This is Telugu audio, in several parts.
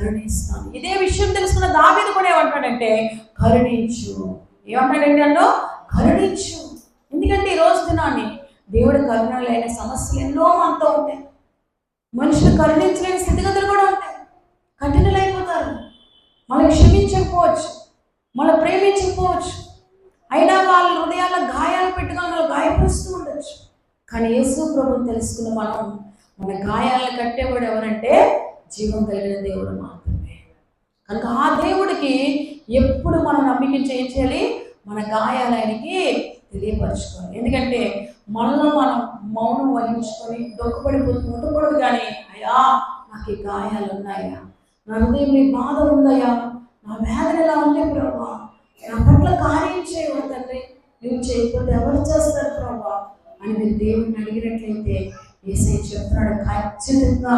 కరుణిస్తాను. ఇదే విషయం తెలుసుకున్న దావీదు కూడా ఏమంటాడంటే కరుణించు. ఏమంటాడంటే నన్ను కరుణించు. ఎందుకంటే ఈ రోజు దినాన్ని దేవుడు కరుణ లేని సమస్యలు ఎన్నో మనతో ఉంటాయి. మనుషులు కరుణించలేని స్థితిగతులు కూడా ఉంటాయి. కఠినలైపోతారు. మనం క్షమించకపోవచ్చు. మనం ప్రేమించకపోవచ్చు. అయినా వాళ్ళ హృదయాల్లో గాయాలు పెట్టుకొని వాళ్ళు గాయపరుస్తూ ఉండొచ్చు. కానీ యేసు ప్రభుని తెలుసుకున్న మనం మన గాయాలను కట్టేవాడు ఎవరంటే జీవం కలిగిన దేవుడు మాత్రమే. కనుక ఆ దేవుడికి ఎప్పుడు మనం నమ్మిక చేయించాలి? మన గాయాలు ఆయనకి తెలియపరచుకోవాలి. ఎందుకంటే మనలో మనం మౌనం వహించుకొని దుఃఖపడిపోతూ ఉండకూడదు కానీ అయ్యా నాకు ఈ గాయాలు ఉన్నాయా? నా హృదయం బాధ ఉందయ్యా నా వేదన ఎలా ఉంది ప్రభా? నా పట్ల కార్యం చేయవద్దండి. నువ్వు చేయకపోతే ఎవరు చేస్తారు ప్రభా? అని మీరు దేవుడిని అడిగినట్లయితే ఏసై చెప్తున్నాడు ఖచ్చితంగా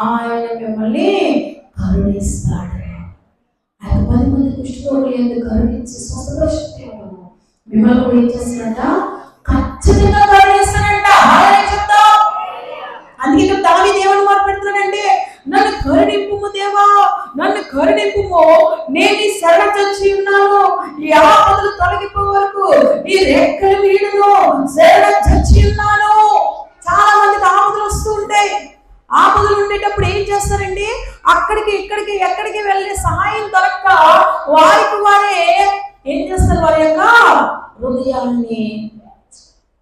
ఆయన మిమ్మల్ని కరుణిస్తాడు. ఆయన పది మంది కుష్ఠరోగులు ఎందుకు కరుణించి స్వస్థపరుచుతాడు మిమ్మల్ని కూడా ఏం చేస్తాడంట? ఖచ్చితంగా కరుణిస్తానంట ఆయన చెప్తా. అందుకే ఇక్కడ దావి దేవుని మాట నన్ను కరుణింపు దేవా నన్ను కరుణింపు నేను ఈ శరణ చచ్చి ఉన్నాను. ఈ ఆపదలు తొలగిపో వరకు నీ రెక్కల ఎక్కడికి వెళ్ళి సహాయం దొరక్క వారికి వారే ఏం చేస్తారు? వారి యొక్క హృదయాన్ని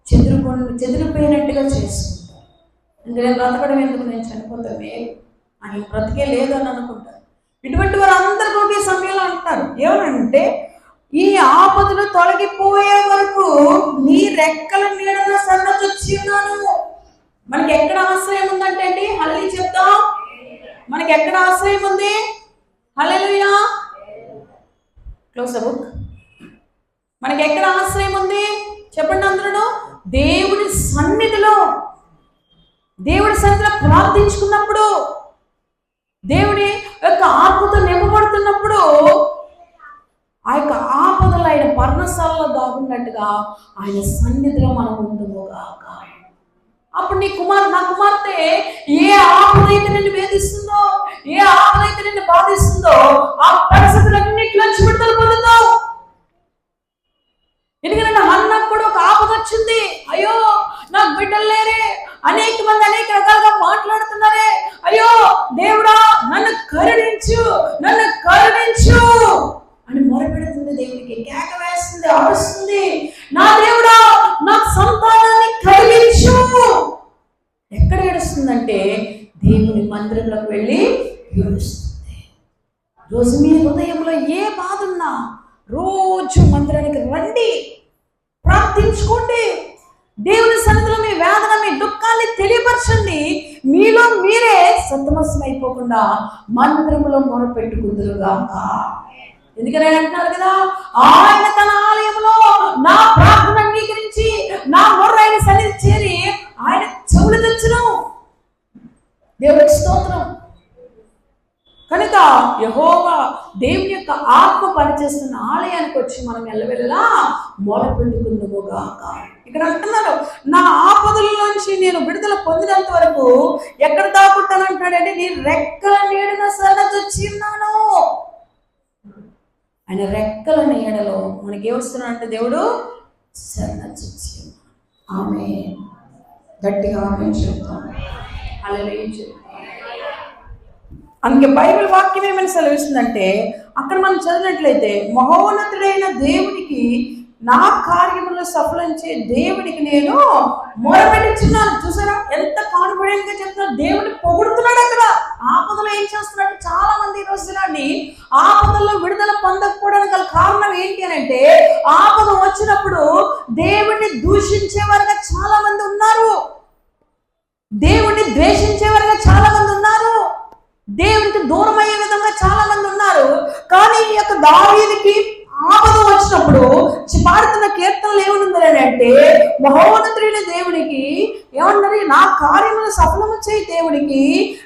చెదిరికొని చెదిరిపోయినట్టుగా చేసుకుంటారు. ఇంకా నేను బ్రతకడం ఎందుకు? నేను చనిపోతామే అని బ్రతికే లేదు అని అనుకుంటారు. ఇటువంటి వారు అందరు కూడా సమయంలో అంటారు. ఏమనంటే ఈ ఆపదలు తొలగిపోయే వరకు నీ రెక్కల నీడన సన్నచొచ్చి ఉన్నాను మనకి ఎక్కడ ఆశ్రయం ఉందంటే అండి? హల్లి చెప్తాం మనకి ఎక్కడ ఆశ్రయం ఉంది? హల్లెలూయా క్లోజ్ ద బుక్ మనకి ఎక్కడ ఆశ్రయం ఉంది? చెప్పండి అందరూ. దేవుడి సన్నిధిలో. దేవుడి సన్నిధిలో ప్రార్థించుకున్నప్పుడు దేవుడి యొక్క ఆత్మతో నింపబడుతున్నప్పుడు ఆ యొక్క ఆపదలు ఆయన పర్ణశాలలో దాగున్నట్టుగా ఆయన సన్నిధిలో మనం ఉండుగాక అప్పుడు నీ కుమార్ నా కుమార్తె ఏ ఆపద అయితే నిన్ను నాకు బిడ్డలు లేరే. అనేక మంది అనేక రకాలుగా మాట్లాడుతున్నారే. అయ్యో దేవుడా నన్ను కరుణించు నన్ను కరుణించు అని మొరపెడుతుంది దేవుడికి కేక వేస్తుంది అరుస్తుంది. నా దేవుడా నా సంతానాన్ని కరుణించు. ఎక్కడ ఏడుస్తుందంటే దేవుని మందిరంలోకి వెళ్ళి ఏడుస్తుంది. రోజు మీ హృదయంలో ఏ బాధ ఉన్నా రోజు మందిరానికి రండి ప్రార్థించుకోండి దేవుని సన్నిధిలో మీ వేదన మీ దుఃఖాన్ని తెలియపరచండి. మీలో మీరే సంతమసం అయిపోకుండా మందిరంలో మొరపెట్టుకుందరుగాక. ఎందుకని అంటున్నారు కదా? ఆయన తన ఆలయంలో నా ప్రార్థన అంగీకరించి నా మొర్ర ఆయన సన్నిధి చేరి ఆయన చెవులు తెచ్చును. దేవుడికి స్తోత్రం. కనుక యహోవా దేవుని యొక్క ఆత్మ పనిచేస్తున్న ఆలయానికి వచ్చి మనం ఎల్లవెల్లా మొరపెట్టుకుందుముగాక ఇక్కడ అంటున్నారు నా ఆపదల నుంచి నేను విడుదల పొందినంత వరకు ఎక్కడ దాక్కుంటానంటాడంటే నీ రెక్కల నీడన సరదొచ్చిన్నాను ఆయన రెక్కల నీడలో మనకి ఏమొస్తున్నాడంటే దేవుడు శరణొచ్చి ఆమె గట్టిగా ఆమె చెప్తాను. అలా చెప్తాం అందుకే బైబిల్ వాక్యం ఏమైనా సెలవిస్తుందంటే అక్కడ మనం చదివినట్లయితే మహోన్నతుడైన దేవునికి నా కార్యములు సఫలించే దేవునికి నేను మొరపెట్టుచున్నాను. చూసారా? ఎంత కాన్ఫిడెంట్గా చెప్తున్నా దేవుని పొగుడుతున్నాడు అక్కడ. ఆపదలో ఏం చేస్తున్నాడు? చాలా మంది ఈ రోజునాన్ని ఆపదల్లో విడుదల పొందకపోవడానికి గల కారణం ఏంటి అని అంటే ఆపద వచ్చినప్పుడు దేవుణ్ణి దూషించే వారుగా చాలా మంది ఉన్నారు. దేవుణ్ణి ద్వేషించే వారుగా చాలా దూరం అయ్యే విధంగా చాలా మంది ఉన్నారు. కానీ ఈ యొక్క దావీదికి ఆపద వచ్చినప్పుడు చి- పాడుతున్న కీర్తనలు ఏమనుందని అంటే మహోన్నతుడైన దేవునికి ఏమన్నారు నా కార్యములు సఫలము చేయి దేవునికి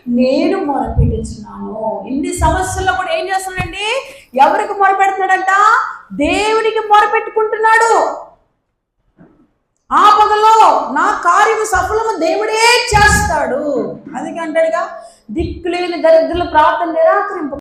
నేను మొరపెట్టుచున్నాను ఇన్ని సమస్యల్లో కూడా ఏం చేస్తున్నాడండి? ఎవరికి మొరపెడుతున్నాడంట? దేవునికి మొరపెట్టుకుంటున్నాడు. ఆపదలో నా కార్యము సఫలము దేవుడే చేస్తాడు. అది అందుకే అంటాడుగా దిక్కులేని దరిద్రులు ప్రార్థన నిరాకరింపు